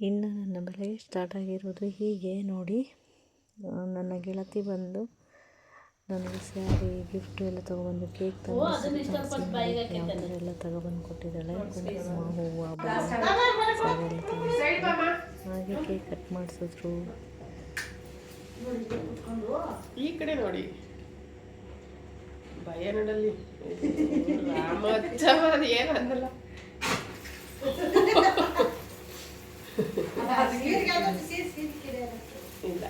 ಇನ್ನು ನನ್ನ ಬೆಳಗ್ಗೆ ಸ್ಟಾರ್ಟ್ ಆಗಿರೋದು ಹೀಗೆ ನೋಡಿ. ನನ್ನ ಗೆಳತಿ ಬಂದು ನನಗೆ ಸ್ಯಾರಿ ಗಿಫ್ಟು ಎಲ್ಲ ತೊಗೊಬಂದು ಕೇಕ್ ತಂದು ಎಲ್ಲ ತಗೊಬಂದು ಕೊಟ್ಟಿದ್ದಾಳೆ. ಕುಂಕುಮ ಹೂವು ಹಾಗೆ ಕೇಕ್ ಕಟ್ ಮಾಡಿಸಿದ್ರು. ಈ ಕಡೆ ನೋಡಿ. ಭಯ ನೋಡಲ್ಲಿ. ರಾಮ ಏನು ಅಂದಲ್ಲ ಇಲ್ಲ.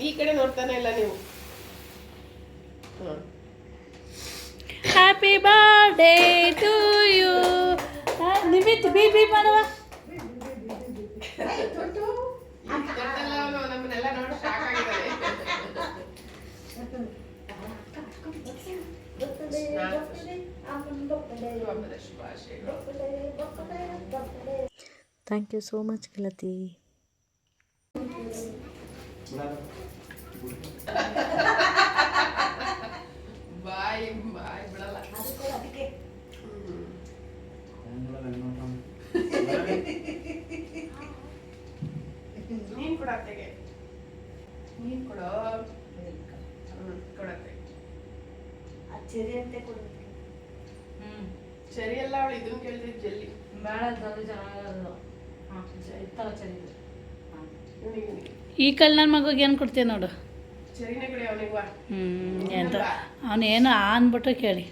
ಈ ಕಡೆ ನೋಡ್ತಾನೆ ಇಲ್ಲ ನೀವು? ಹ್ಮ್. ಹ್ಯಾಪಿ ಬರ್ಡೇ ಟು ಯು ನಿಮಿತ್ ಬಿ ಬಿ ಮಾಡುವ? ಅವ್ನು ನಮ್ಮನ್ನೆಲ್ಲ ನೋಡಿ shock thank you so much ಗೆಳತಿ ಬಾಯ್ ಬಾಯ್ ಬಿಡಲ್ಲ. ಅದಕ್ಕೆ ನೀನ್ ಕೊಡತ್ತೆಗೆ ನೀನ್ ಕೊಡೋ ಹ್ಮ್, ಕೊಡತ್ತೆ ಸರಿ ಅಲ್ಲ ಅವಳು ಇದನ್ನ ಕೇಳಿದ್ರೆ ಜಲ್ಲಿ ಇವ್ನಿಗೆ ಇವ್ನಿಗೆ. ಈ ಕಲ್ ನನ್ನ ಮಗುಗೆ ಏನು ಕೊಡ್ತೀಯ ನೋಡು? ಹ್ಞೂ ಎಂತ? ಅವನೇನು ಅಂದ್ಬಿಟ್ಟು ಕೇಳಿ.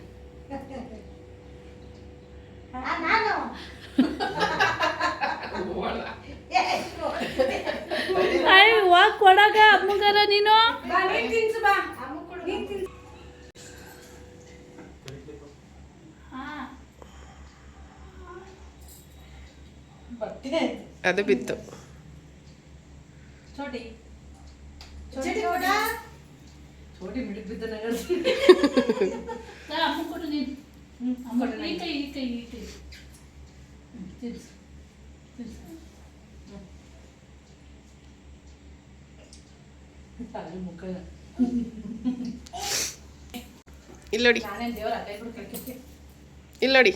ಅಯ್ಯ ಹೋಗಿ ಕೊಡಾಗ ಅಮ್ಮಗಾರ ನೀನು ಅದು ಬಿತ್ತು ಅಮ್ಮ ಕೊಡು ನೀನು ಅಮ್ಮ ಈ ಕೈ ಈ ಕೈ ಈ ಕೈ ಹ್ಮ್, ತಿರ್ಸು ತಿರ್ಸು ಇಲ್ಲಿ ನೋಡಿ ಇಲ್ಲಿ ನೋಡಿ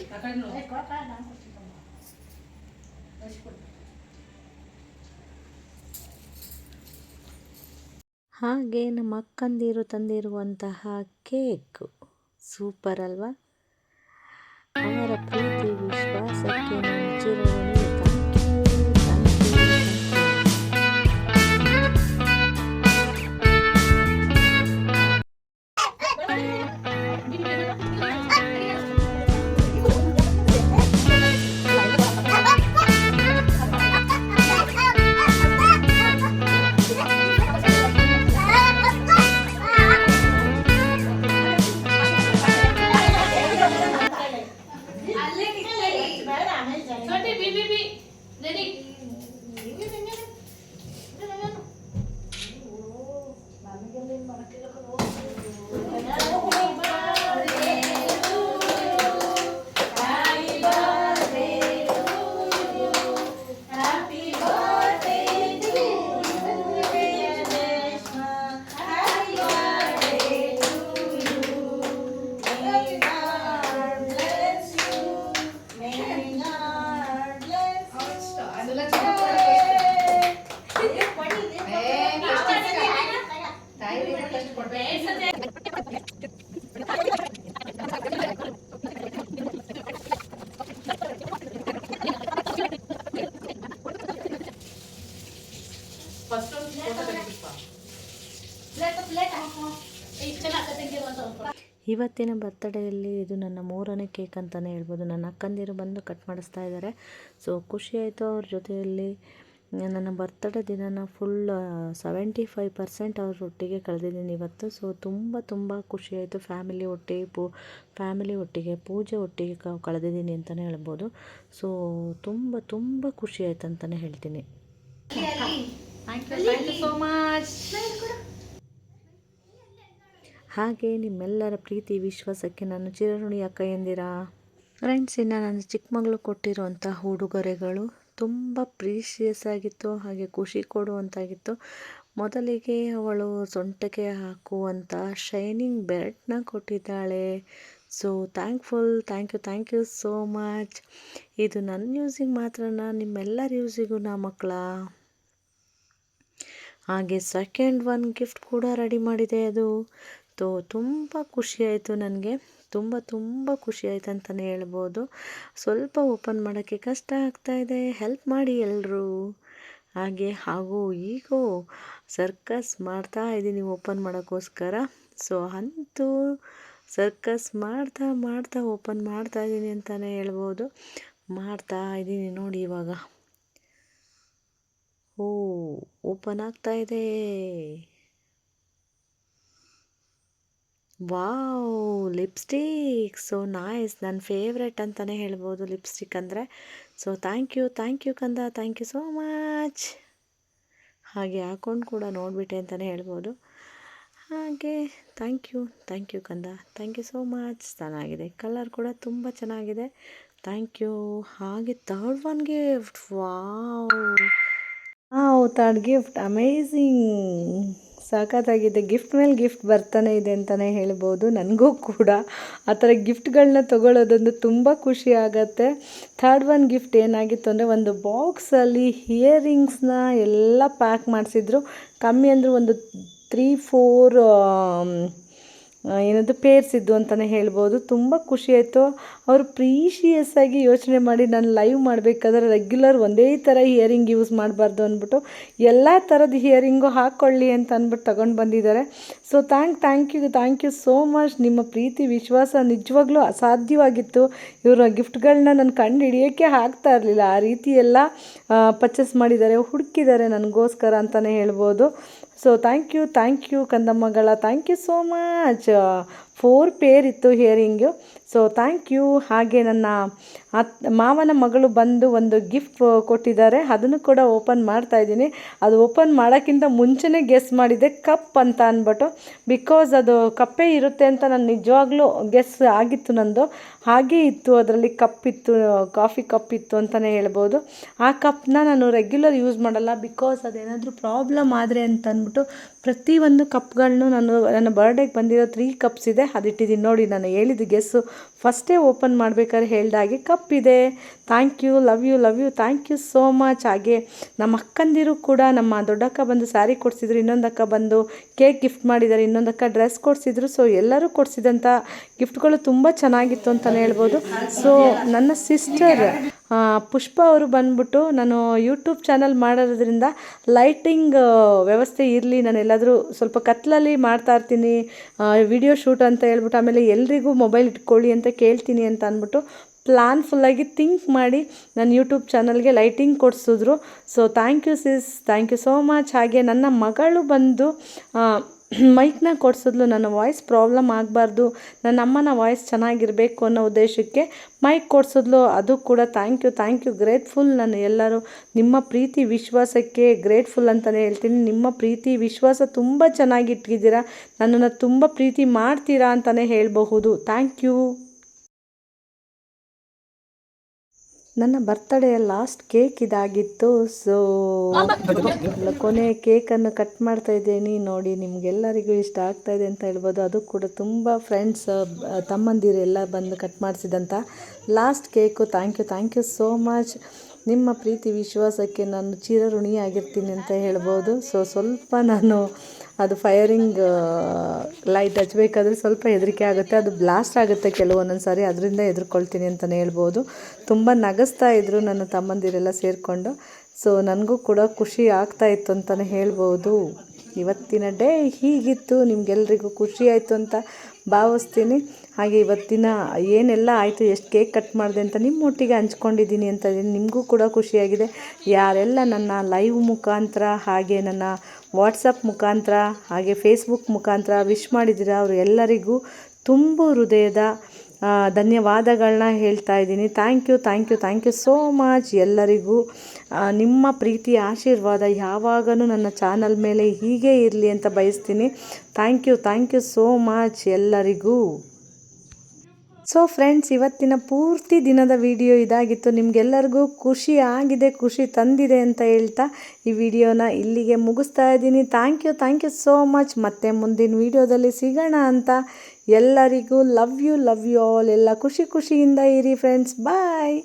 ಹಾಗೆ ನಮ್ಮ ಅಕ್ಕಂದಿರು ತಂದಿರುವಂತಹ ಕೇಕ್ ಸೂಪರ್ ಅಲ್ವಾ ಅವರ ಪ್ರೀತಿ ವಿಶ್ವಾಸಕ್ಕೆ ಚಿರಋಣಿ. ಇವತ್ತಿನ ಬರ್ತಡೆಯಲ್ಲಿ ಇದು ನನ್ನ ಮೂರನೇ ಕೇಕ್ ಅಂತಲೇ ಹೇಳ್ಬೋದು. ನನ್ನ ಅಕ್ಕಂದಿರು ಬಂದು ಕಟ್ ಮಾಡಿಸ್ತಾ ಇದ್ದಾರೆ. ಸೊ ಖುಷಿ ಆಯಿತು ಅವ್ರ ಜೊತೆಯಲ್ಲಿ. ನನ್ನ ಬರ್ತಡೇ ದಿನನ ಫುಲ್ ಸೆವೆಂಟಿ ಫೈವ್ ಪರ್ಸೆಂಟ್ ಅವ್ರ ಒಟ್ಟಿಗೆ ಕಳೆದಿದ್ದೀನಿ ಇವತ್ತು. ಸೊ ತುಂಬ ತುಂಬ ಖುಷಿ ಆಯಿತು. ಫ್ಯಾಮಿಲಿ ಒಟ್ಟಿಗೆ ಪೂ ಫ್ಯಾಮಿಲಿ ಒಟ್ಟಿಗೆ ಪೂಜೆ ಒಟ್ಟಿಗೆ ಕ ಕಳೆದಿದ್ದೀನಿ ಅಂತಲೇ ಹೇಳ್ಬೋದು. ಸೊ ತುಂಬ ತುಂಬ ಖುಷಿ ಆಯ್ತು ಅಂತಲೇ ಹೇಳ್ತೀನಿ. ಹಾಗೆ ನಿಮ್ಮೆಲ್ಲರ ಪ್ರೀತಿ ವಿಶ್ವಾಸಕ್ಕೆ ನಾನು ಚಿರಋಣಿ ಅಕ್ಕ ಎಂದಿರಾ? ಫ್ರೆಂಡ್ಸ್ ಇನ್ನು ನನ್ನ ಚಿಕ್ಕಮಗಳು ಕೊಟ್ಟಿರುವಂಥ ಉಡುಗೊರೆಗಳು ತುಂಬ ಪ್ರೀಶಿಯಸ್ ಆಗಿತ್ತು ಹಾಗೆ ಖುಷಿ ಕೊಡುವಂತಾಗಿತ್ತು. ಮೊದಲಿಗೆ ಅವಳು ಸೊಂಟಕ್ಕೆ ಹಾಕುವಂಥ ಶೈನಿಂಗ್ ಬೆಲ್ಟ್ನ ಕೊಟ್ಟಿದ್ದಾಳೆ. So thankful thank you thank you so much ಇದು ನನ್ನ ಯೂಸಿಗೆ ಮಾತ್ರನಾ ನಿಮ್ಮೆಲ್ಲರ ಯೂಸಿಗೂ ನಾ ಮಕ್ಕಳ? ಹಾಗೆ ಸೆಕೆಂಡ್ ಒನ್ ಗಿಫ್ಟ್ ಕೂಡ ರೆಡಿ ಮಾಡಿದೆ ಅದು. ತೋ, ತುಂಬ ಖುಷಿಯಾಯಿತು ನನಗೆ. ತುಂಬ ತುಂಬ ಖುಷಿಯಾಯಿತು ಅಂತಲೇ ಹೇಳ್ಬೋದು. ಸ್ವಲ್ಪ ಓಪನ್ ಮಾಡೋಕ್ಕೆ ಕಷ್ಟ ಆಗ್ತಾಯಿದೆ ಹೆಲ್ಪ್ ಮಾಡಿ ಎಲ್ಲರೂ ಹಾಗೆ, ಹಾಗೂ ಈಗೋ ಸರ್ಕಸ್ ಮಾಡ್ತಾ ಇದ್ದೀನಿ ಓಪನ್ ಮಾಡೋಕ್ಕೋಸ್ಕರ. ಸೊ ಅಂತೂ ಸರ್ಕಸ್ ಮಾಡ್ತಾ ಮಾಡ್ತಾ ಓಪನ್ ಮಾಡ್ತಾ ಇದ್ದೀನಿ ಅಂತಲೇ ಹೇಳ್ಬೋದು. ಮಾಡ್ತಾ ಇದ್ದೀನಿ ನೋಡಿ ಇವಾಗ. ಓ, ಓಪನ್ ಆಗ್ತಾ ಇದೆ. Wow, lipstick. ಸೊ ನಾಯ್ಸ್ ನನ್ನ ಫೇವ್ರೆಟ್ ಅಂತಲೇ ಹೇಳ್ಬೋದು ಲಿಪ್ಸ್ಟಿಕ್ ಅಂದರೆ. So thank you thank you ಕಂದ ಥ್ಯಾಂಕ್ ಯು ಸೋ ಮಚ್ ಹಾಗೆ ಹಾಕೊಂಡು ಕೂಡ ನೋಡಿಬಿಟ್ಟೆ ಅಂತಲೇ ಹೇಳ್ಬೋದು. ಹಾಗೆ ಥ್ಯಾಂಕ್ ಯು ಥ್ಯಾಂಕ್ ಯು ಕಂದ ಥ್ಯಾಂಕ್ ಯು ಸೋ ಮಚ್ ಚೆನ್ನಾಗಿದೆ ಕಲರ್ ಕೂಡ ತುಂಬ ಚೆನ್ನಾಗಿದೆ. ಥ್ಯಾಂಕ್ ಯು ಹಾಗೆ third one gift wow. Third gift. Amazing. ಸಖತ್ತಾಗಿದೆ. ಗಿಫ್ಟ್ ಮೇಲೆ ಗಿಫ್ಟ್ ಬರ್ತಾನೆ ಇದೆ ಅಂತಲೇ ಹೇಳ್ಬೋದು. ನನಗೂ ಕೂಡ. ಆ ಥರ ಗಿಫ್ಟ್ಗಳನ್ನ ತೊಗೊಳ್ಳೋದೊಂದು ತುಂಬ ಖುಷಿ ಆಗತ್ತೆ. ಥರ್ಡ್ ಒನ್ ಗಿಫ್ಟ್ ಏನಾಗಿತ್ತು ಅಂದರೆ ಒಂದು ಬಾಕ್ಸಲ್ಲಿ ಹಿಯರಿಂಗ್ಸ್ನ ಎಲ್ಲ ಪ್ಯಾಕ್ ಮಾಡಿಸಿದ್ರು. ಕಮ್ಮಿ ಅಂದರೂ ಒಂದು ತ್ರೀ, ಫೋರ್ ಏನದು ಪೇರ್ಸ್ ಇದ್ದು ಅಂತಲೇ ಹೇಳ್ಬೋದು. ತುಂಬ ಖುಷಿ ಆಯಿತು. ಅವರು ಪ್ರೀಶಿಯಸ್ ಆಗಿ ಯೋಚನೆ ಮಾಡಿ ನಾನು ಲೈವ್ ಮಾಡಬೇಕಾದ್ರೆ ರೆಗ್ಯುಲರ್ ಒಂದೇ ಥರ ಇಯರಿಂಗ್ ಯೂಸ್ ಮಾಡಬಾರ್ದು ಅಂದ್ಬಿಟ್ಟು ಎಲ್ಲ ಥರದ ಹಿಯರಿಂಗು ಹಾಕ್ಕೊಳ್ಳಿ ಅಂತ ಅಂದ್ಬಿಟ್ಟು ತೊಗೊಂಡು ಬಂದಿದ್ದಾರೆ. So thank thank you thank you so much ನಿಮ್ಮ ಪ್ರೀತಿ, ವಿಶ್ವಾಸ ನಿಜವಾಗ್ಲೂ ಅಸಾಧ್ಯವಾಗಿತ್ತು. ಇವರ ಗಿಫ್ಟ್ಗಳನ್ನ ನಾನು ಕಂಡು ಹಿಡಿಯೋಕ್ಕೆ ಆಗ್ತಾ ಇರಲಿಲ್ಲ. ಆ ರೀತಿ ಎಲ್ಲ ಪರ್ಚೇಸ್ ಮಾಡಿದ್ದಾರೆ, ಹುಡುಕಿದ್ದಾರೆ ನನಗೋಸ್ಕರ ಅಂತಲೇ ಹೇಳ್ಬೋದು. So thank you thank you ಕಂದಮ್ಮಗಳ thank you so much four pair ಇತ್ತು ಹಿಯರಿಂಗು. ಸೊ ಥ್ಯಾಂಕ್ ಯು ಹಾಗೆ ನನ್ನ ಅತ್ ಮಾವನ ಮಗಳು ಬಂದು ಒಂದು ಗಿಫ್ಟ್ ಕೊಟ್ಟಿದ್ದಾರೆ. ಅದನ್ನು ಕೂಡ ಓಪನ್ ಮಾಡ್ತಾ ಇದ್ದೀನಿ. ಅದು ಓಪನ್ ಮಾಡೋಕ್ಕಿಂತ ಮುಂಚೆನೇ ಗೆಸ್ ಮಾಡಿದೆ ಕಪ್ ಅಂತ ಅಂದ್ಬಿಟ್ಟು. ಬಿಕಾಸ್ ಅದು ಕಪ್ಪೇ ಇರುತ್ತೆ ಅಂತ ನಾನು ನಿಜವಾಗ್ಲೂ ಗೆಸ್ ಆಗಿತ್ತು ನಂದು. ಹಾಗೇ ಇತ್ತು, ಅದರಲ್ಲಿ ಕಪ್ ಇತ್ತು ಕಾಫಿ ಕಪ್ ಇತ್ತು ಅಂತಲೇ ಹೇಳ್ಬೋದು. ಆ ಕಪ್ನ ನಾನು ರೆಗ್ಯುಲರ್ ಯೂಸ್ ಮಾಡಲ್ಲ. ಬಿಕಾಸ್ ಅದೇನಾದರೂ ಪ್ರಾಬ್ಲಮ್ ಆದರೆ ಅಂತ ಅಂದ್ಬಿಟ್ಟು ಪ್ರತಿಯೊಂದು ಕಪ್ಗಳನ್ನೂ ನಾನು, ನನ್ನ ಬರ್ಡೇಗೆ ಬಂದಿರೋ ತ್ರೀ ಕಪ್ಸ್ ಇದೆ. ಅದಿಟ್ಟಿದ್ದೀನಿ ನೋಡಿ ನಾನು ಹೇಳಿದ ಗೆಸ್ಸು ಫಸ್ಟೇ ಓಪನ್ ಮಾಡ್ಬೇಕಾದ್ರೆ ಹೇಳ್ದಾಗೆ ಕಪ್ ಇದೆ thank you, love you love you, thank you so much. ಹಾಗೆ ನಮ್ಮ ಅಕ್ಕಂದಿರು ಕೂಡ ನಮ್ಮ ದೊಡ್ಡಕ್ಕ ಬಂದು ಸ್ಯಾರಿ ಕೊಡಿಸಿದ್ರು ಇನ್ನೊಂದಕ್ಕ ಬಂದು ಕೇಕ್ ಗಿಫ್ಟ್ ಮಾಡಿದ್ದಾರೆ ಇನ್ನೊಂದಕ್ಕ ಡ್ರೆಸ್ ಕೊಡಿಸಿದ್ರು. ಸೊ ಎಲ್ಲರೂ ಕೊಡಿಸಿದಂಥ ಗಿಫ್ಟ್ಗಳು ತುಂಬ ಚೆನ್ನಾಗಿತ್ತು ಅಂತಲೇ ಹೇಳ್ಬೋದು. ಸೊ ನನ್ನ ಸಿಸ್ಟರ್ ಪುಷ್ಪ ಅವರು ಬಂದ್ಬಿಟ್ಟು ನಾನು ಯೂಟ್ಯೂಬ್ ಚಾನಲ್ ಮಾಡೋದ್ರಿಂದ ಲೈಟಿಂಗ್ ವ್ಯವಸ್ಥೆ ಇರಲಿ, ನಾನು ಎಲ್ಲಾದರೂ ಸ್ವಲ್ಪ ಕತ್ಲಲ್ಲಿ ಮಾಡ್ತಾ ಇರ್ತೀನಿ ವಿಡಿಯೋ ಶೂಟ್ ಅಂತ ಹೇಳ್ಬಿಟ್ಟು ಆಮೇಲೆ ಎಲ್ರಿಗೂ ಮೊಬೈಲ್ ಇಟ್ಕೊಳ್ಳಿ ಅಂತ ಕೇಳ್ತೀನಿ ಅಂತ ಅಂದ್ಬಿಟ್ಟು ಪ್ಲ್ಯಾನ್ ಫುಲ್ಲಾಗಿ ಥಿಂಕ್ ಮಾಡಿ ನನ್ನ ಯೂಟ್ಯೂಬ್ ಚಾನಲ್ಗೆ lighting ಕೊಡಿಸಿದ್ರು. So thank you sis thank you so much ಹಾಗೆ ನನ್ನ ಮಗಳು ಬಂದು ಮೈಕ್ನ ಕೊಡಿಸಿದ್ಲು. ನನ್ನ ವಾಯ್ಸ್ ಪ್ರಾಬ್ಲಮ್ ಆಗಬಾರ್ದು. ನನ್ನ ಅಮ್ಮನ ವಾಯ್ಸ್ ಚೆನ್ನಾಗಿರಬೇಕು ಅನ್ನೋ ಉದ್ದೇಶಕ್ಕೆ ಮೈಕ್ ಕೊಡಿಸಿದ್ಲು. ಅದು ಕೂಡ thank you thank you grateful ನಾನು ಎಲ್ಲರೂ. ನಿಮ್ಮ ಪ್ರೀತಿ, ವಿಶ್ವಾಸಕ್ಕೆ ಗ್ರೇಟ್ಫುಲ್ ಅಂತಲೇ ಹೇಳ್ತೀನಿ. ನಿಮ್ಮ ಪ್ರೀತಿ, ವಿಶ್ವಾಸ ತುಂಬ ಚೆನ್ನಾಗಿ ಇಟ್ಟಿದ್ದೀರಾ ನನ್ನನ್ನು ತುಂಬ ಪ್ರೀತಿ ಮಾಡ್ತೀರಾ ಅಂತಲೇ ಹೇಳಬಹುದು. ಥ್ಯಾಂಕ್ ಯು ನನ್ನ ಬರ್ತ್ಡೇ ಲಾಸ್ಟ್ ಕೇಕ್ ಇದಾಗಿತ್ತು ಸೊ ಕೊನೆ ಕೇಕನ್ನು ಕಟ್ ಮಾಡ್ತಾ ಇದ್ದೀನಿ. ನೋಡಿ, ನಿಮಗೆಲ್ಲರಿಗೂ ಇಷ್ಟ ಆಗ್ತಾ ಇದೆ ಅಂತ ಹೇಳ್ಬೋದು. ಅದು ಕೂಡ ತುಂಬ ಫ್ರೆಂಡ್ಸ್ ತಮ್ಮಂದಿರೆಲ್ಲ ಬಂದು cut ಮಾಡಿಸಿದಂಥ last cake thank you thank you so much ನಿಮ್ಮ ಪ್ರೀತಿ ವಿಶ್ವಾಸಕ್ಕೆ ನಾನು ಚಿರಋಣಿಯಾಗಿರ್ತೀನಿ ಅಂತ ಹೇಳ್ಬೋದು. ಸೊ ಸ್ವಲ್ಪ ನಾನು ಅದು ಫೈರಿಂಗ್ ಲೈಟ್ ಹಚ್ಚಬೇಕಾದ್ರೆ ಸ್ವಲ್ಪ ಹೆದರಿಕೆ ಆಗುತ್ತೆ. ಅದು ಬ್ಲಾಸ್ಟ್ ಆಗುತ್ತೆ ಕೆಲವೊಂದೊಂದು ಸಾರಿ ಅದರಿಂದ ಹೆದರ್ಕೊಳ್ತೀನಿ ಅಂತಲೇ ಹೇಳ್ಬೋದು. ತುಂಬ ನಗಸ್ತಾ ಇದ್ದರು ನನ್ನ ತಮ್ಮಂದಿರೆಲ್ಲ ಸೇರಿಕೊಂಡು. ಸೊ ನನಗೂ ಕೂಡ ಖುಷಿ ಆಗ್ತಾ ಇತ್ತು ಅಂತಲೇ ಹೇಳ್ಬೋದು. ಇವತ್ತಿನ ಡೇ ಹೀಗಿತ್ತು. ನಿಮಗೆಲ್ಲರಿಗೂ ಖುಷಿ ಆಯಿತು ಅಂತ ಭಾವಿಸ್ತೀನಿ. ಹಾಗೆ ಇವತ್ತಿನ ಏನೆಲ್ಲ ಆಯಿತು, ಎಷ್ಟು ಕೇಕ್ ಕಟ್ ಮಾಡಿದೆ ಅಂತ ನಿಮ್ಮೊಟ್ಟಿಗೆ ಹಂಚ್ಕೊಂಡಿದ್ದೀನಿ ಅಂತ ನಿಮಗೂ ಕೂಡ ಖುಷಿಯಾಗಿದೆ. ಯಾರೆಲ್ಲ ನನ್ನ ಲೈವ್ ಮುಖಾಂತರ ಹಾಗೆ ನನ್ನ ವಾಟ್ಸಪ್ ಮುಖಾಂತರ ಹಾಗೆ ಫೇಸ್ಬುಕ್ ಮುಖಾಂತರ ವಿಶ್ ಮಾಡಿದ್ದೀರ ಅವರು ಎಲ್ಲರಿಗೂ ತುಂಬ ಹೃದಯದ ಧನ್ಯವಾದಗಳನ್ನ ಹೇಳ್ತಾ ಇದ್ದೀನಿ. Thank you thank you thank you so much ಎಲ್ಲರಿಗೂ. ನಿಮ್ಮ ಪ್ರೀತಿ ಆಶೀರ್ವಾದ ಯಾವಾಗಲೂ ನನ್ನ ಚಾನಲ್ ಮೇಲೆ ಹೀಗೆ ಇರಲಿ ಅಂತ ಬಯಸ್ತೀನಿ. Thank you thank you so much ಎಲ್ಲರಿಗೂ. ಸೊ ಫ್ರೆಂಡ್ಸ್ ಇವತ್ತಿನ ಪೂರ್ತಿ ದಿನದ ವಿಡಿಯೋ ಇದಾಗಿತ್ತು. ನಿಮಗೆಲ್ಲರಿಗೂ ಖುಷಿ ಆಗಿದೆ, ಖುಷಿ ತಂದಿದೆ ಅಂತ ಹೇಳ್ತಾ ಈ ವಿಡಿಯೋನ ಇಲ್ಲಿಗೆ ಮುಗಿಸ್ತಾ ಇದ್ದೀನಿ. Thank you thank you so much ಮತ್ತೆ ಮುಂದಿನ ವಿಡಿಯೋದಲ್ಲಿ ಸಿಗೋಣ ಅಂತ ಎಲ್ಲರಿಗೂ love you love you all ಎಲ್ಲ ಖುಷಿ ಖುಷಿಯಿಂದ ಇರಿ ಫ್ರೆಂಡ್ಸ್ ಬಾಯ್